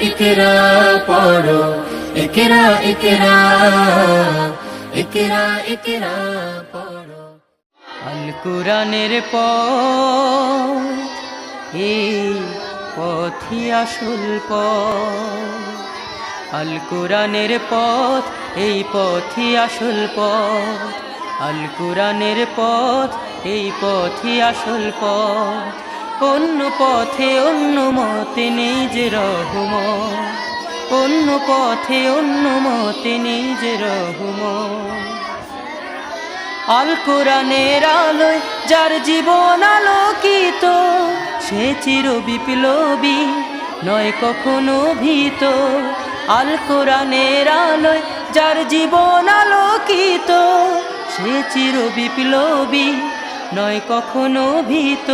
ইকরা, পড়ো। পথ, এই আসল পথ। আল কোরআনের পথ, এই পথই আসল পথ। আল কোরআনের পথ, এই পথই আসল পথ। অন্য পথে অন্য মতে নেই যে রহমত অন্য পথে অন্য মতে নেই যে রহমত আল কোরআনের আলোয় যার জীবন আলোকিত, সে চির বিপ্লবী নয় কখনো ভীত। আল কোরআনের আলোয় যার জীবন আলোকিত, সে চির বিপ্লবী নয় কখনো ভীত।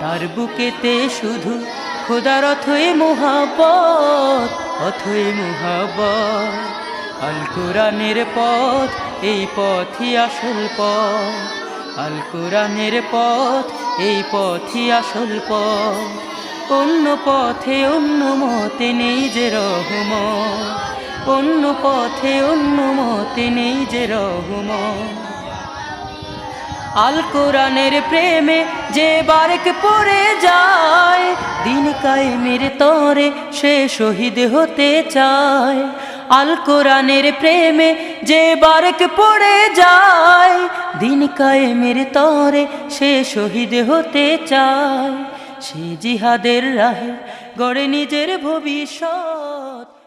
তার বুকেতে শুধু খোদার অথই মোহাবত অথই মোহাবত আল কোরআনের পথ, এই পথই আসল পথ। আল কোরআনের পথ, এই পথই আসল পথ। অন্য পথে অন্য মতে নেই যে রহমত। অন্য পথে অন্য মতে নেই যে রহমত। আল কোরআনের প্রেমে যে বারেক পড়ে যায়, দিন কায়েমের তরে সে শহীদ হতে চায়। আল কোরআনের প্রেমে যে বারেক পড়ে যায়, দিন কায়েমের তরে সে শহীদ হতে চায়। সে জিহাদের রাহে গড়ে নিজের ভবিষ্যৎ